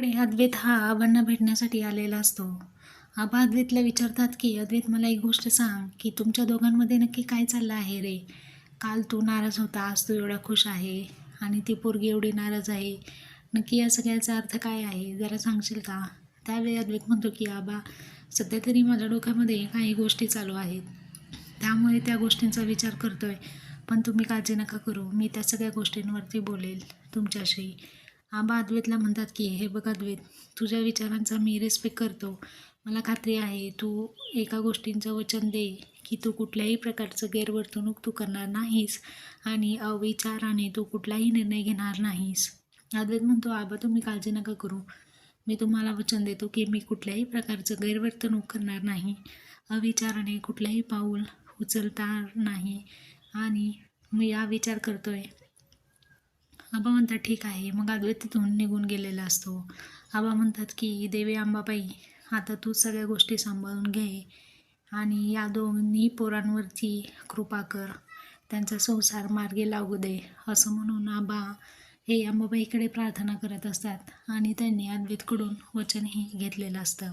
आपल्याकडे अद्वैत हा आबांना भेटण्यासाठी आलेला असतो. आबा अद्वैतला विचारतात की अद्वैत मला एक गोष्ट सांग की तुमच्या दोघांमध्ये नक्की काय चाललं आहे रे? काल तू नाराज होता आज तू एवढा खुश आहे आणि ती पोरगी एवढी नाराज आहे. नक्की या सगळ्याचा अर्थ काय आहे जरा सांगशील का? त्यावेळी अद्वैत म्हणतो की आबा सध्या तरी माझ्या डोक्यामध्ये काही गोष्टी चालू आहेत. त्यामुळे त्या गोष्टींचा विचार करतोय पण तुम्ही काळजी नका करू. मी त्या सगळ्या गोष्टींवरती बोलेल तुमच्याशी. आबा अद्वैतला म्हणतात की हे बघ अद्वैत तुझ्या विचारांचा मी रिस्पेक्ट करतो. मला खात्री आहे तू एका गोष्टींचं वचन दे की तू कुठल्याही प्रकारचं गैरवर्तणूक तू करणार नाहीस आणि अविचाराने तू कुठलाही निर्णय घेणार नाहीस. अद्वैत म्हणतो आबा तुम्ही काळजी नका करू. मी तुम्हाला वचन देतो की मी कुठल्याही प्रकारचं गैरवर्तणूक करणार नाही. अविचाराने कुठलंही पाऊल उचलणार नाही आणि मी हा विचार करतो आहे आबा म्हणतात ठीक आहे. मग अद्वैत तिथून निघून गेलेला असतो. आबा म्हणतात की देवी अंबाबाई आता तू सगळ्या गोष्टी सांभाळून घे आणि या दोन्ही पोरांवरती कृपा कर. त्यांचा संसार मार्गी लागू दे. असं म्हणून आबा हे अंबाबाईकडे प्रार्थना करत असतात आणि त्यांनी अद्वैतकडून वचनही घेतलेलं असतं.